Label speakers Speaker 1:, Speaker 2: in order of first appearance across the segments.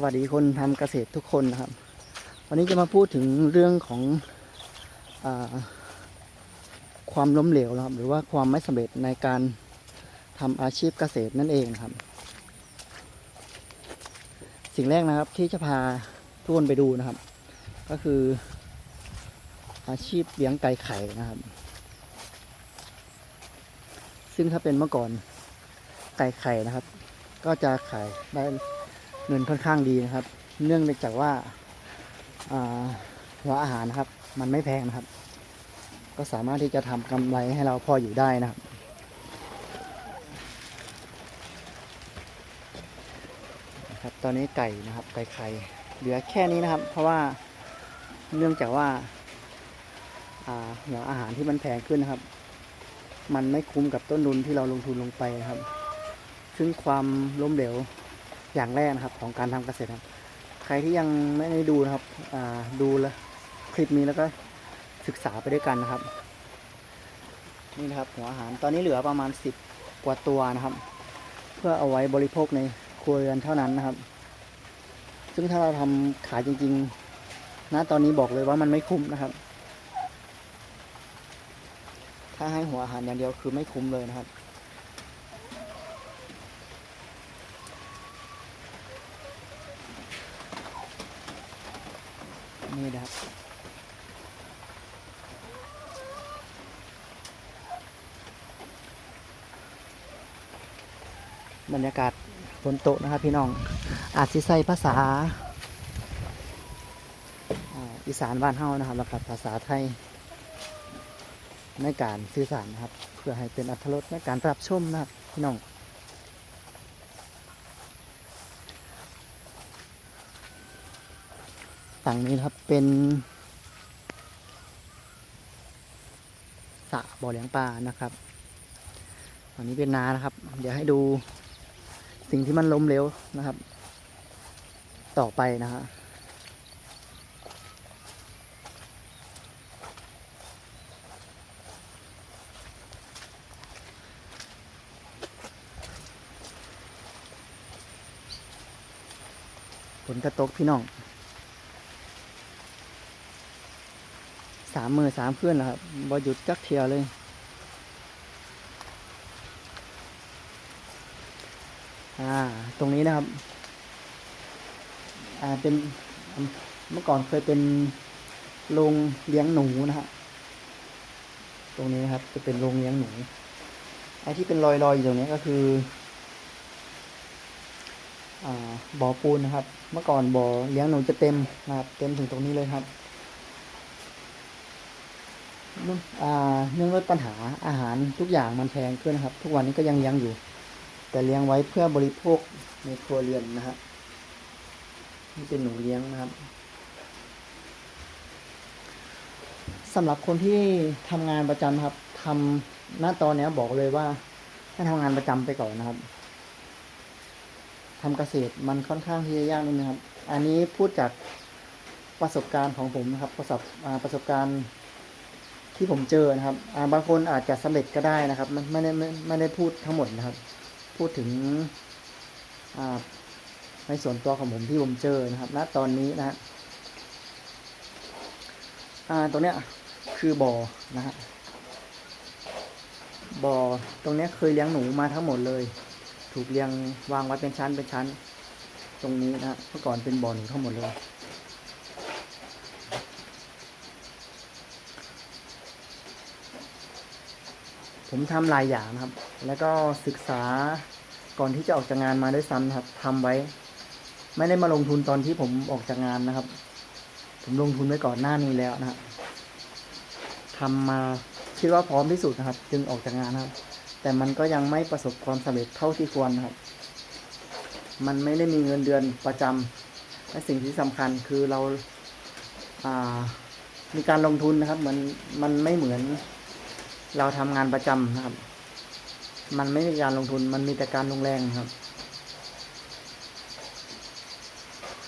Speaker 1: สวัสดีคนทำเกษตรทุกคนนะครับ วันนี้จะมาพูดถึงเรื่องของอความล้มเหลวนะครับ หรือว่าความไม่สำเร็จในการทำอาชีพเกษตรนั่นเองครับ สิ่งแรกนะครับที่จะพาทุกคนไปดูนะครับ ก็คืออาชีพเลี้ยงไก่ไข่นะครับ ซึ่งถ้าเป็นเมื่อก่อนไก่ไข่นะครับ ก็จะขายได้ เงินค่อนข้างดีนะครับ เนื่องจากว่าหัวอาหารนะครับ มันไม่แพงนะครับ ก็สามารถที่จะทำกำไรให้เราพออยู่ได้นะครับครับตอนนี้ไก่นะครับไก่ไข่เหลือแค่นี้นะครับ เพราะว่าเนื่องจากว่าหัวอาหารที่มันแพงขึ้นนะครับ มันไม่คุ้มกับต้นทุนที่เราลงทุนลงไปครับ ซึ่งความล้มเหลว อย่างแรกนะครับ ของการทำเกษตรครับ ใครที่ยังไม่ได้ดูนะครับดูแล้วคลิปนี้แล้วก็ศึกษาไปด้วยกันนะครับ นี่นะครับหัวอาหารตอนนี้เหลือประมาณ10กว่าตัวนะครับ เพื่อเอาไว้บริโภคในครัวเรือนเท่านั้นนะครับ ซึ่งถ้าเราทำขายจริงๆนะตอนนี้บอกเลยว่ามันไม่คุ้มนะครับ ถ้าให้หัวอาหารอย่างเดียวคือไม่คุ้มเลยนะครับ นี่นะครับบรรยากาศฝนตกนะครับพี่น้อง อาจสิใส่ภาษาอีสานบ้านเฮานะครับแล้วก็ภาษาไทย ในการสื่อสารนะครับ เพื่อให้เป็นอัธรสในการรับชมนะครับพี่น้อง ฝั่งนี้นะครับเป็นสระบ่อเลี้ยงปลานะครับฝั่งนี้เป็นนานะครับ เดี๋ยวให้ดูสิ่งที่มันล้มเหลวนะครับ ต่อไปนะฮะฝนกระตกพี่น้องามมือสามเพื่อนนะครับบอหยุดจักเทียวเลยอ่าตรงนี้นะครับอ่าเป็นเมื่อก่อนเคยเป็นโรงเลี้ยงหนูนะฮะตรงนี้นะครับจะเป็นโรงเลี้ยงหนูไอ้ที่เป็นรอยๆอยู่ตรงนี้ก็คืออ่าบ่อปูนนะครับ เมื่อก่อนบ่อเลี้ยงหนูจะเต็มนะครับ เต็มถึงตรงนี้เลยครับ เนื่องด้วยปัญหาอาหารทุกอย่างมันแพงขึ้นนะครับ ทุกวันนี้ก็ยังเลี้ยงอยู่ แต่เลี้ยงไว้เพื่อบริโภคในครัวเรือนนะฮะนี่เป็นหนูเลี้ยงนะครับสำหรับคนที่ทำงานประจำครับทำหน้าตอนนี้บอกเลยว่าให้ทำงานประจำไปก่อนนะครับทำเกษตรมันค่อนข้างที่จะยากนิดนึงครับ อันนี้พูดจากประสบการณ์ของผมนะครับ ประสบประสบการณ์ ที่ผมเจอนะครับาบางคนอาจจะสำเร็จก็ได้นะครับไม่ไม่ได้ไม่ไม่ได้พูดทั้งหมดนะครับ พูดถึงในส่วนตัวของผมที่ผมเจอนะครับณตอนนี้นะฮะตรงเนี้ยคือบ่อนะฮะบ่อตรงเนี้ยเคยเลี้ยงหนูมาทั้งหมดเลย ถูกเลี้ยงวางไว้เป็นชั้นเป็นชั้น ตรงนี้นะฮะเมื่อก่อนเป็นบ่อหนูทั้งหมดเลย ผมทำหลายอย่างนะครับ แล้วก็ศึกษาก่อนที่จะออกจากงานมาด้วยซ้ำครับทำไว้ ไม่ได้มาลงทุนตอนที่ผมออกจากงานนะครับ ผมลงทุนไว้ก่อนหน้านี้แล้วนะครับทำมาคิดว่าพร้อมที่สุดนะครับ จึงออกจากงานนะครับ แต่มันก็ยังไม่ประสบความสำเร็จเท่าที่ควรนะครับ มันไม่ได้มีเงินเดือนประจำและสิ่งที่สำคัญคือเราอ่ามีการลงทุนนะครับเหมือนมันไม่เหมือน เราทำงานประจำนะครับ มันไม่มีการลงทุนมันมีแต่การลงแรงครับ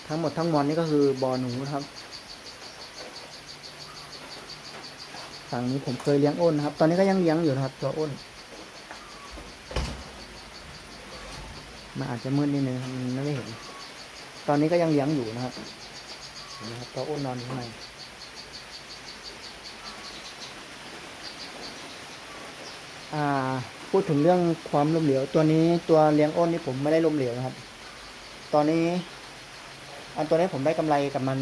Speaker 1: ทั้งหมดทั้งมวลนี่ก็คือบ่อหนูนะครับฝั่งนี้ผมเคยเลี้ยงอ้นนะครับ ตอนนี้ก็ยังเลี้ยงอยู่นะครับ ตัวอ้นมันอาจจะมืดนิดนึงมันไม่ได้เห็น ตอนนี้ก็ยังเลี้ยงอยู่นะครับนไหมครับตัวอ้นนอนอยู่ข้างในอ่า พูดถึงเรื่องความล้มเหลว ตัวนี้ตัวเลี้ยงอ้นนี่ผมไม่ได้ล้มเหลวนะครับ ตอนนี้ อันตัวนี้ผมได้กำไรกับมัน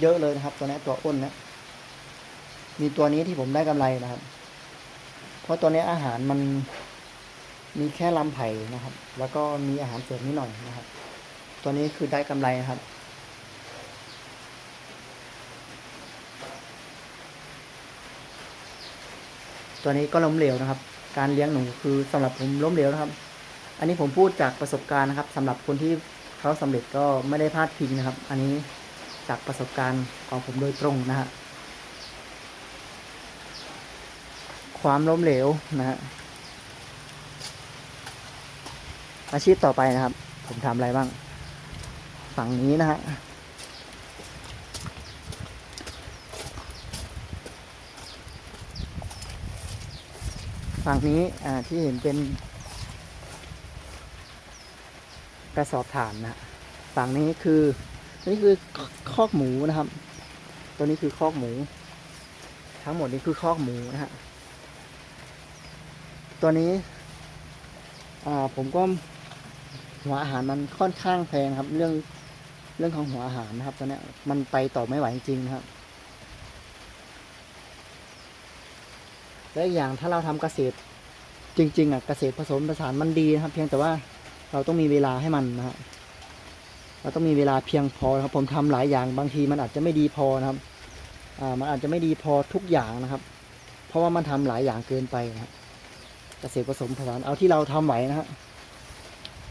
Speaker 1: เยอะเลยนะครับ ตัวนี้ตัวอ้นนะมีตัวนี้ที่ผมได้กำไรนะครับ เพราะตัวนี้อาหารมันมีแค่ลำไผ่นะครับ แล้วก็มีอาหารเสริมนิดหน่อยนะครับ ตัวนี้คือได้กำไรนะครับ ตัวนี้ก็ล้มเหลวนะครับ การเลี้ยงหนูคือสำหรับผมล้มเหลวนะครับ อันนี้ผมพูดจากประสบการณ์นะครับสำหรับคนที่เขาสำเร็จก็ไม่ได้พลาดพิงนะครับ อันนี้จากประสบการณ์ของผมโดยตรงนะฮะความล้มเหลวนะฮะอาชีพต่อไปนะครับ ผมทำอะไรบ้าง ฝั่งนี้นะฮะ ฝั่งนี้ที่เห็นเป็นกระสอบถ่านนะฝั่งนี้คือนี่คือคอกหมูนะครับ ตัวนี้คือคอกหมู ทั้งหมดนี้คือคอกหมูนะฮะตัวนี้ผมก็หัวอาหารมันค่อนข้างแพงครับ เรื่องเรื่องของหัวอาหารนะครับตัวนี้มันไปต่อไม่ไหวจริงๆนะครับ และอีกอย่างถ้าเราทำเกษตรจริง ๆอะเกษตรผสมผสานมันดีนะครับ เพียงแต่ว่าเราต้องมีเวลาให้มันนะฮะเราต้องมีเวลาเพียงพอนะครับ ผมทำหลายอย่างบางทีมันอาจจะไม่ดีพอนะครับอ่ามันอาจจะไม่ดีพอทุกอย่างนะครับ เพราะว่ามันทำหลายอย่างเกินไปนะครับเกษตรผสมผสานเอาที่เราทำไหวนะฮะ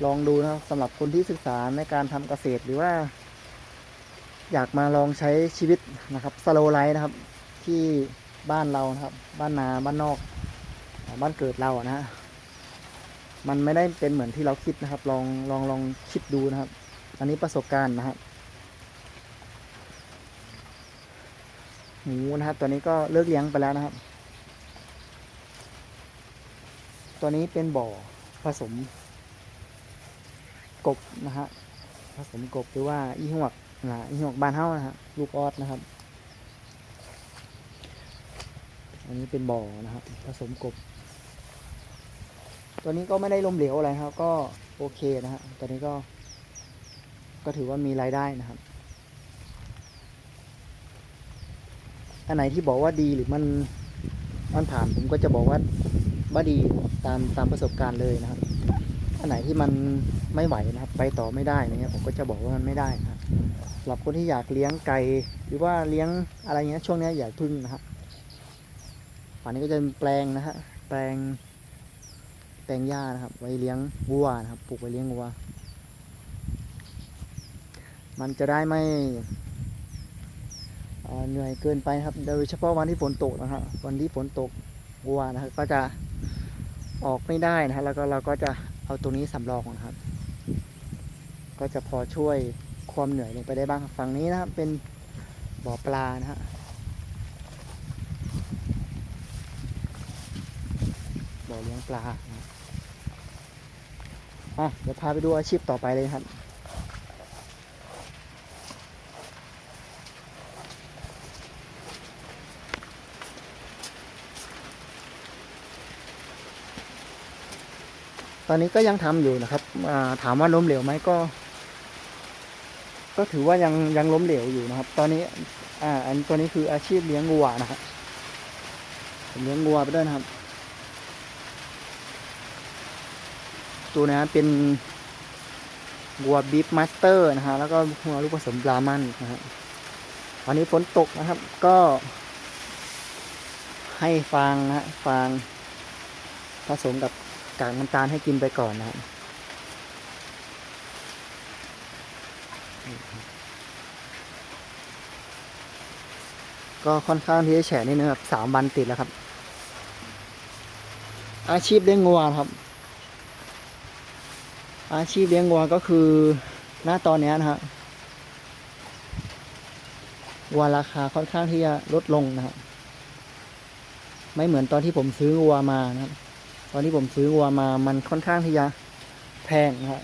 Speaker 1: ลองดูนะครับสำหรับคนที่ศึกษาในการทำเกษตรหรือว่า อยากมาลองใช้ชีวิตนะครับสโลไลฟ์นะครับ ที่ บ้านเรานะครับ บ้านนาบ้านนอก บ้านเกิดเราอะนะฮะมันไม่ได้เป็นเหมือนที่เราคิดนะครับ ลองลองลองคิดดูนะครับ อันนี้ประสบการณ์นะครับหมูนะครับ ตัวนี้ก็เลิกเลี้ยงไปแล้วนะครับ ตัวนี้เป็นบ่อผสม กบนะฮะผสมกบหรือว่าอีหวกนะอีหวกบานเฮ้านะฮะลูกออดนะครับ อันนี้เป็นบ่อนะครับ ผสมกบ ตัวนี้ก็ไม่ได้ล้มเหลวอะไรครับ ก็โอเคนะฮะตัวนี้ก็ ก็ถือว่ามีรายได้นะครับ อันไหนที่บอกว่าดีหรือมันมันผ่านผมก็จะบอกว่าว่าดีตามตามประสบการณ์เลยนะครับ อันไหนที่มันไม่ไหวนะครับ ไปต่อไม่ได้นะเงี้ยผมก็จะบอกว่ามันไม่ได้นะครับสำหรับคนที่อยากเลี้ยงไก่หรือว่าเลี้ยงอะไรเงี้ยช่วงนี้อย่าพึ่งนะครับ ฝั่งนี้ก็จะเป็นแปลงนะฮะแปลง แปลงหญ้านะครับ ไว้เลี้ยงวัวนะครับ ปลูกไว้เลี้ยงวัว มันจะได้ไม่เหนื่อยเกินไปครับ โดยเฉพาะวันที่ฝนตกนะครับวันที่ฝนตกวัวนะครับก็จะออกไม่ได้นะครับแล้วก็เราก็จะเอาตรงนี้สำรองนะครับ ก็จะพอช่วยความเหนื่อยลงไปได้บ้างฝั่งนี้นะครับเป็นบ่อปลานะฮะ อเลี้ยงปลาอะเดี๋ยวพาไปดูอาชีพต่อไปเลยครับ ตอนนี้ก็ยังทำอยู่นะครับอ่าถามว่าล้มเหลวไหมก็ ก็ถือว่ายังยังล้มเหลวอยู่นะครับ ตอนนี้ อ่า อันตัวนี้คืออาชีพเลี้ยงวัวนะครับผมเลี้ยงวัวไปด้วยนะครับ ตัวนี้เป็นวัวบีฟมาสเตอร์นะฮะแล้วก็หัวลูกผสมบรามันนะฮะตอนนี้ฝนตกนะครับก็ ให้ฟางนะฮะฟางผสมกับกากน้ำตาลให้กินไปก่อนนะครับก็ค่อนข้างที่จะแฉนิดนึงครับสามวันติดแล้วครับ อาชีพเลี้ยงงัวครับ อาชีพเลี้ยงงัวก็คือหน้าตอนนี้นะฮะวัวราคาค่อนข้างที่จะลดลงนะครับไม่เหมือนตอนที่ผมซื้อวัวมานะครับ ตอนที่ผมซื้อวัวมา มันค่อนข้างที่จะแพงนะฮะ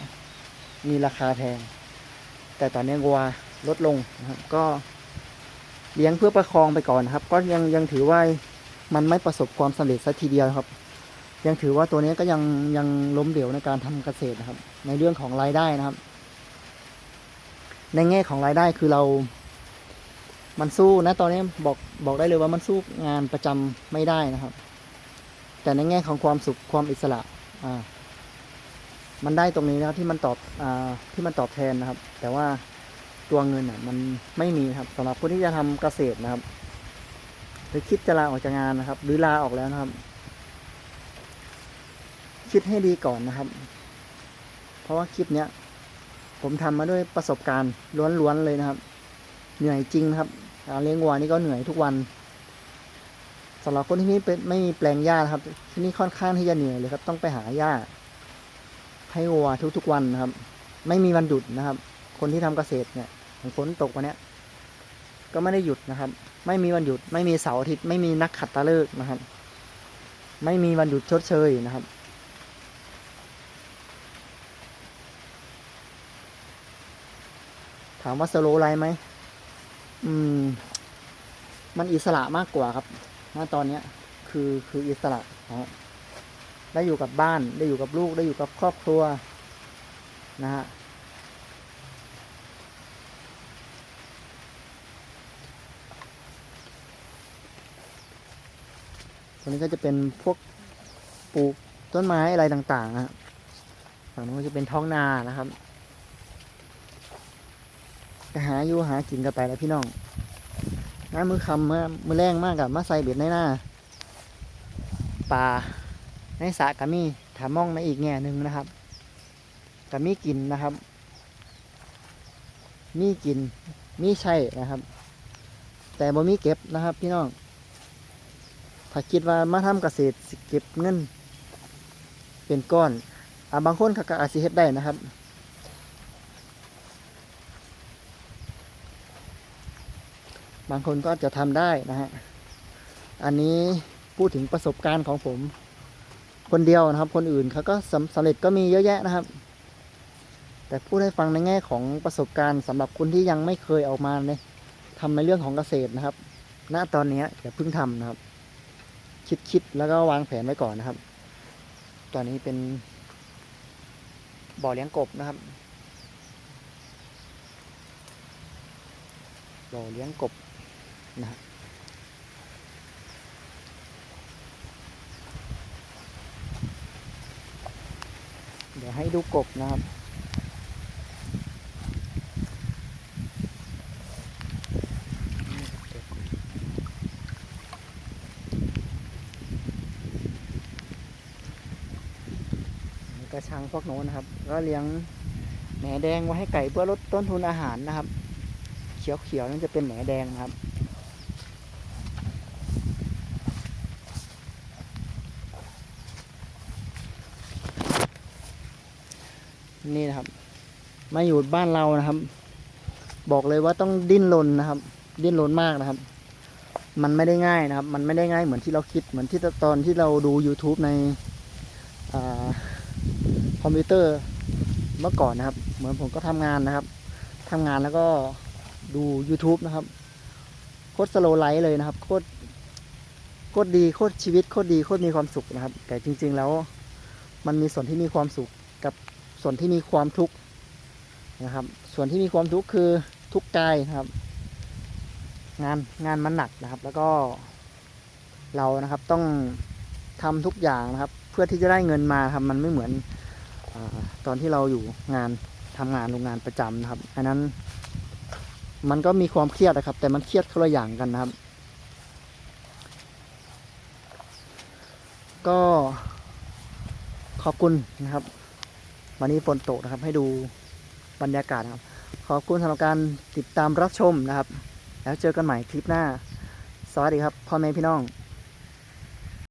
Speaker 1: มีราคาแพง แต่ตอนนี้วัวลดลงนะครับ ก็เลี้ยงเพื่อประคองไปก่อนนะครับ ก็ยังยังถือว่ามันไม่ประสบความสำเร็จสักทีเดียวครับ ยังถือว่าตัวนี้ก็ยังยังล้มเหลวในการทำเกษตรนะครับ ในเรื่องของรายได้นะครับ ในแง่ของรายได้คือเรา มันสู้นะตอนนี้บอกบอกได้เลยว่ามันสู้งานประจำไม่ได้นะครับ แต่ในแง่ของความสุขความอิสระ อ่า มันได้ตรงนี้นะครับที่มันตอบอ่าที่มันตอบแทนนะครับ แต่ว่าตัวเงินอะ มันไม่มีครับสำหรับคนที่จะทำเกษตรนะครับ หรือคิดจะลาออกจากงานนะครับ หรือลาออกแล้วนะครับ คิดให้ดีก่อนนะครับ เพราะว่าคลิปเนี้ยผมทำมาด้วยประสบการณ์ล้วนๆเลยนะครับ เหนื่อยจริงครับการเลี้ยงวัวนี่ก็เหนื่อยทุกวันสำหรับคนที่ไม่เป็นไม่มีแปลงหญ้าครับ ที่นี่ค่อนข้างที่จะเหนื่อยเลยครับ ต้องไปหาหญ้าให้วัวทุกๆวันนะครับ ไม่มีวันหยุดนะครับ คนที่ทำเกษตรเนี่ยฝนตกวันเนี้ยก็ไม่ได้หยุดนะครับ ไม่มีวันหยุด ไม่มีเสาร์อาทิตย์ ไม่มีนักขัดตฤกษ์นะครับ ไม่มีวันหยุดชดเชยนะครับ ถามว่าสโลไลไหมอืม มันอิสระมากกว่าครับณตอนเนี้ย คือคืออิสระนะได้อยู่กับบ้าน ได้อยู่กับลูก ได้อยู่กับครอบครัว นะฮะตัวนี้ก็จะเป็นพวกปลูกต้นไม้อะไรต่างๆนะฮะฝั่งนู้นก็จะเป็นท้องนานะครับ ไปหาอยู่หากินกันไปแล้วพี่น้องน้ามือคำเมื่อมือแรงมากกับมาใส่เบ็ดในหน้าปลาในสระกะมีถามองในอีกแง่หนึ่งนะครับกะมีกินนะครับ มีกิน มีใช่นะครับ แต่บ่มีเก็บนะครับ พี่น้องถ้าคิดว่ามาทำเกษตรเก็บเงิน เป็นก้อนอ่าบางคนเขาก็อาจสิเฮ็ดได้นะครับ บางคนก็จะทำได้นะฮะ อันนี้พูดถึงประสบการณ์ของผม คนเดียวนะครับ คนอื่นเขาก็สำสำเร็จก็มีเยอะแยะนะครับ แต่พูดให้ฟังในแง่ของประสบการณ์สำหรับคนที่ยังไม่เคยออกมาในทำในเรื่องของเกษตรนะครับ ณ ตอนนี้อย่าเพิ่งทำนะครับ คิดคิดแล้วก็วางแผนไว้ก่อนนะครับ ตอนนี้เป็นบ่อเลี้ยงกบนะครับ บ่อเลี้ยงกบ นะเดี๋ยวให้ดูกบนะครับ กระชังพวกโน้นนะครับ ก็เลี้ยงแหนแดงไว้ให้ไก่เพื่อลดต้นทุนอาหารนะครับ เขียวๆนั่นจะเป็นแหนแดงนะครับ นี่นะครับ มาอยู่บ้านเรานะครับ บอกเลยว่าต้องดิ้นรนนะครับ ดิ้นรนมากนะครับ มันไม่ได้ง่ายนะครับ มันไม่ได้ง่ายเหมือนที่เราคิดเหมือนที่ตอนที่เราดู YouTube ในอคอมพิวเตอร์เมื่อก่อนนะครับ เหมือนผมก็ทำงานนะครับทำงานแล้วก็ดู YouTube นะครับโคตรสโลไลท์เลยนะครับโคตรโคตรดีโคตรชีวิตโคตรดีโคตรมีความสุขนะครับ แต่จริง ๆ แล้วมันมีส่วนที่มีความสุขกับ ส่วนที่มีความทุกข์นะครับ ส่วนที่มีความทุกข์คือทุกข์กายนะครับ งานงานมันหนักนะครับ แล้วก็เรานะครับต้องทำทุกอย่างนะครับ เพื่อที่จะได้เงินมาครับมันไม่เหมือนอตอนที่เราอยู่งานทำงานโรงงานประจำนะครับ อันนั้น มันก็มีความเครียดนะครับ แต่มันเครียดคนละอย่างกันนะครับ ก็ขอบคุณนะครับ วันนี้ฝนตกนะครับ ให้ดูบรรยากาศนะครับ ขอบคุณสำหรับการติดตามรับชมนะครับ แล้วเจอกันใหม่คลิปหน้า สวัสดีครับพ่อแม่พี่น้อง